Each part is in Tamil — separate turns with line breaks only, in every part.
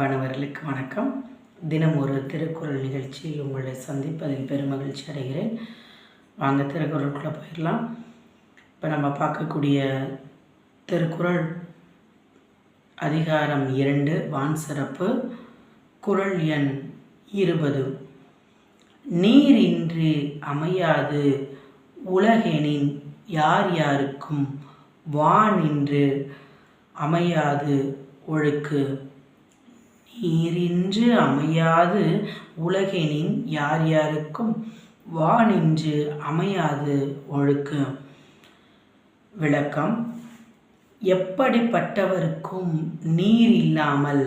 அன்பானவர்களுக்கு வணக்கம். தினம் ஒரு திருக்குறள் நிகழ்ச்சியில் உங்களை சந்திப்பதில் பெருமகிழ்ச்சி அடைகிறேன். வாங்க திருக்குறளுக்குள்ளே போயிடலாம். இப்போ நம்ம பார்க்கக்கூடிய திருக்குறள் அதிகாரம் இரண்டு வான் சிறப்பு குறள் எண் இருபது. நீரின்றி அமையாது உலகெனின் யார் யாருக்கும் வானின்று அமையாது ஒழுக்கு. நீரின்று அமையாது உலகெனின் யார் யாருக்கும் வானின்று அமையாது ஒழுக்கு. விளக்கம் எப்படிப்பட்டவருக்கும் நீர் இல்லாமல்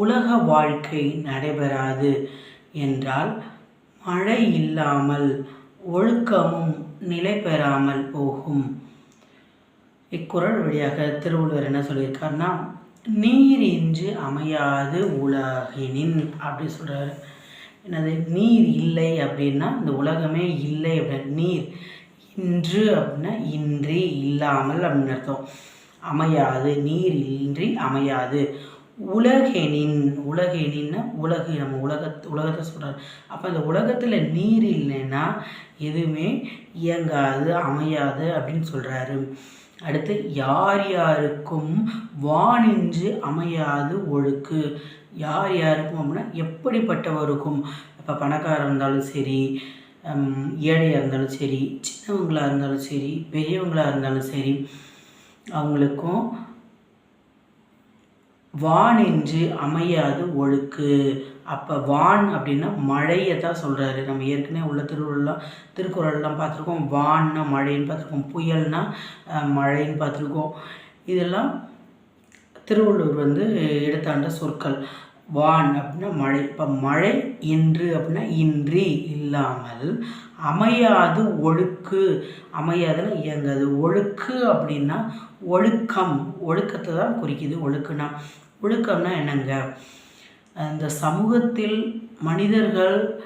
உலக வாழ்க்கை நடைபெறாது என்றால் மழை இல்லாமல் ஒழுக்கமும் நிலை பெறாமல் போகும். இக்குறள் வழியாக திருவள்ளுவர் என்ன சொல்லியிருக்காருன்னா நீர் என்று அமையாது உலகினின் அப்படி சொல்கிறாரு என்னது? நீர் இல்லை அப்படின்னா இந்த உலகமே இல்லை அப்படின்னா. நீர் இன்று அப்படின்னா இன்றி இல்லாமல் அப்படின்னு அர்த்தம். அமையாது. நீர் இன்றி அமையாது. உலகெனின் உலகெனின்னா உலகு நம்ம உலகத் உலகத்தை சொல்கிறார் அப்போ அந்த உலகத்தில் நீர் இல்லைன்னா எதுவுமே இயங்காது அமையாது அப்படின்னு சொல்கிறாரு அடுத்து யார் யாருக்கும் வானின்று அமையாது ஒழுக்கு. யார் யாருக்கும் அப்படின்னா எப்படிப்பட்டவருக்கும். இப்போ பணக்காரர் இருந்தாலும் சரி ஏழையாக இருந்தாலும் சரி சின்னவங்களாக இருந்தாலும் சரி பெரியவங்களாக இருந்தாலும் சரி அவங்களுக்கும் வான் என்று அமையாது ஒழுக்கு. அப்போ வான் அப்படின்னா மழையை தான் சொல்கிறாரு நம்ம ஏற்கனவே உள்ள திருக்குறள்லாம் திருக்குறள்லாம் பார்த்துருக்கோம். வான்னா மழைன்னு பார்த்துருக்கோம். புயல்னா மழைன்னு பார்த்துருக்கோம். இதெல்லாம் திருவள்ளுவர் வந்து எடுத்தாண்ட சொற்கள். வான் அப்படின்னா மழை. இப்போ மழை இன்று அப்படின்னா இன்றி இல்லாமல் அமையாது ஒழுக்கு. அமையாதுன்னா இயங்காது. ஒழுக்கு அப்படின்னா ஒழுக்கம். ஒழுக்கத்தை தான் குறிக்குது. ஒழுக்குனா ஒழுக்கம்னா என்னங்க? இந்த சமூகத்தில் மனிதர்கள்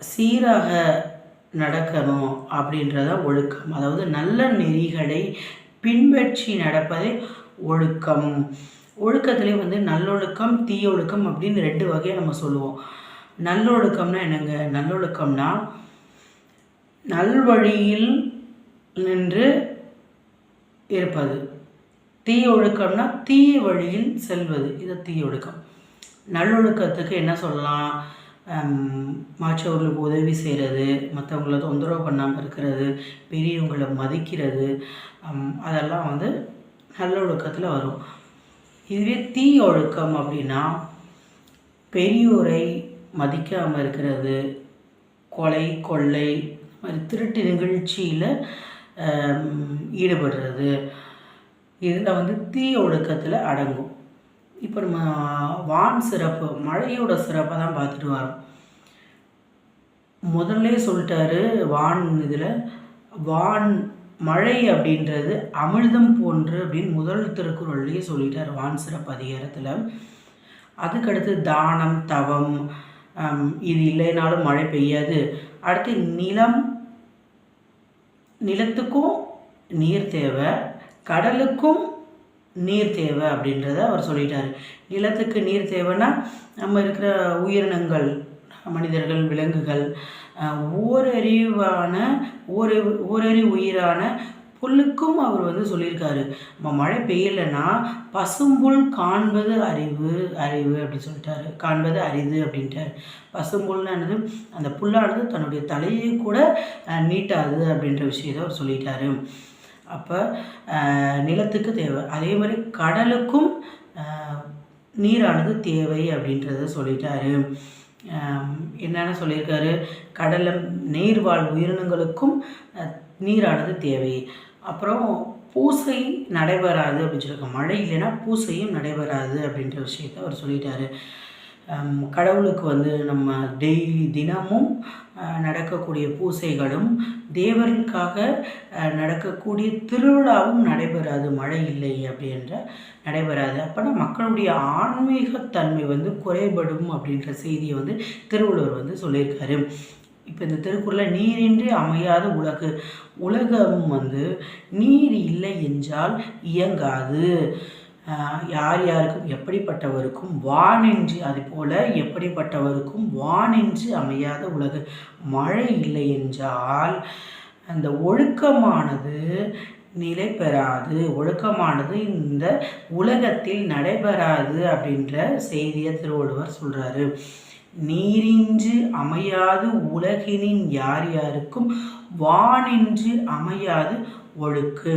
சீராக நடக்கணும் அப்படின்றத ஒழுக்கம். அதாவது நல்ல நெறிகளை பின்பற்றி நடப்பதே ஒழுக்கம். ஒழுக்கத்திலே வந்து நல்லொழுக்கம் தீயொழுக்கம் அப்படின்னு ரெண்டு வகையை நம்ம சொல்லுவோம். நல்லொழுக்கம்னா என்னங்க? நல்லொழுக்கம்னா நல்வழியில் நின்று இருப்பது. தீய ஒழுக்கம்னா தீய வழியில் செல்வது. இது தீய ஒழுக்கம் நல்லொழுக்கத்துக்கு என்ன சொல்லலாம்? மற்றவர்களுக்கு உதவி செய்கிறது மற்றவங்கள தொந்தரவு பண்ணாமல் இருக்கிறது பெரியவங்களை மதிக்கிறது அதெல்லாம் வந்து நல்லொழுக்கத்தில் வரும். இதுவே தீய ஒழுக்கம் அப்படின்னா பெரியோரை மதிக்காமல் இருக்கிறது கொலை கொள்ளை மாதிரி திருட்டு நிகழ்ச்சியில் ஈடுபடுறது. இதில் வந்து தீய ஒழுக்கத்தில் அடங்கும். இப்போ நம்ம வான் சிறப்பு மழையோட சிறப்பை தான் பார்த்துட்டு வரோம். முதல்ல சொல்லிட்டாரு வான் இதில் வான் மழை அப்படின்றது அமிர்தம் போன்று அப்படின்னு முதல் திருக்குறள்லேயே சொல்லிட்டார் வான் சிறப்பு அதிகாரத்தில். அதுக்கடுத்து தானம் தவம் இது இல்லைனாலும் மழை பெய்யாது. அடுத்து நிலம் நிலத்துக்கும் நீர் தேவை. கடலுக்கும் நீர் தேவை அப்படின்றத அவர் சொல்லிட்டார். நிலத்துக்கு நீர் தேவைன்னா நம்ம இருக்கிற உயிரினங்கள் மனிதர்கள் விலங்குகள் ஓரறிவான ஓர ஓரறி உயிரான புல்லுக்கும் அவர் வந்து சொல்லியிருக்காரு. நம்ம மழை பெய்யலைன்னா பசும்புல் காண்பது அறிவு அறிவு அப்படின்னு சொல்லிட்டாரு. காண்பது அரிது அப்படின்ட்டார். பசும்புல்னானது என்னது? அந்த புல்லானது தன்னுடைய தலையை கூட நீட்டாது அப்படின்ற விஷயத்தை அவர் சொல்லிட்டாரு. அப்போ நிலத்துக்கு தேவை. அதே மாதிரி கடலுக்கும் நீரானது தேவை அப்படின்றத சொல்லிட்டாரு. என்னென்ன சொல்லியிருக்காரு? கடலில் நீர்வாழ் உயிரினங்களுக்கும் நீரானது தேவை. அப்புறம் பூசை நடைபெறாது அப்படின்னு சொல்லியிருக்காங்க. மழை இல்லைன்னா பூசையும் நடைபெறாது அப்படின்ற விஷயத்த அவர் சொல்லிட்டாரு. கடவுளுக்கு வந்து நம்ம டெய்லி தினமும் நடக்கக்கூடிய பூசைகளும் தேவர்களுக்காக நடக்கக்கூடிய திருவிழாவும் நடைபெறாது மழை இல்லை அப்படின்ற நடைபெறாது. அப்போனா மக்களுடைய ஆன்மீகத்தன்மை வந்து குறைபடும் அப்படின்ற செய்தியை வந்து திருவள்ளுவர் வந்து சொல்லியிருக்காரு. இப்போ இந்த திருக்குறளில் நீரின்றி அமையாத உலகு. உலகம் வந்து நீர் இல்லை என்றால் இயங்காது. யார் யாருக்கும் எப்படிப்பட்டவருக்கும் வானின்றி அது போல எப்படிப்பட்டவருக்கும் வானென்று அமையாத உலகு. மழை இல்லை என்றால் அந்த ஒழுக்கமானது நிலை பெறாது. ஒழுக்கமானது இந்த உலகத்தில் நடைபெறாது அப்படின்ற செய்தியை திருவள்ளுவர் சொல்கிறாரு நீரின்றி அமையாது உலகினின் யார் யாருக்கும் வானின்றி அமையாது ஒழுக்கு.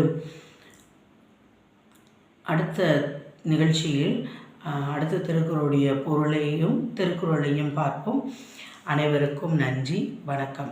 அடுத்த நிகழ்ச்சியில் அடுத்த திருக்குறளுடைய பொருளையும் திருக்குறளையும் பார்ப்போம். அனைவருக்கும் நன்றி வணக்கம்.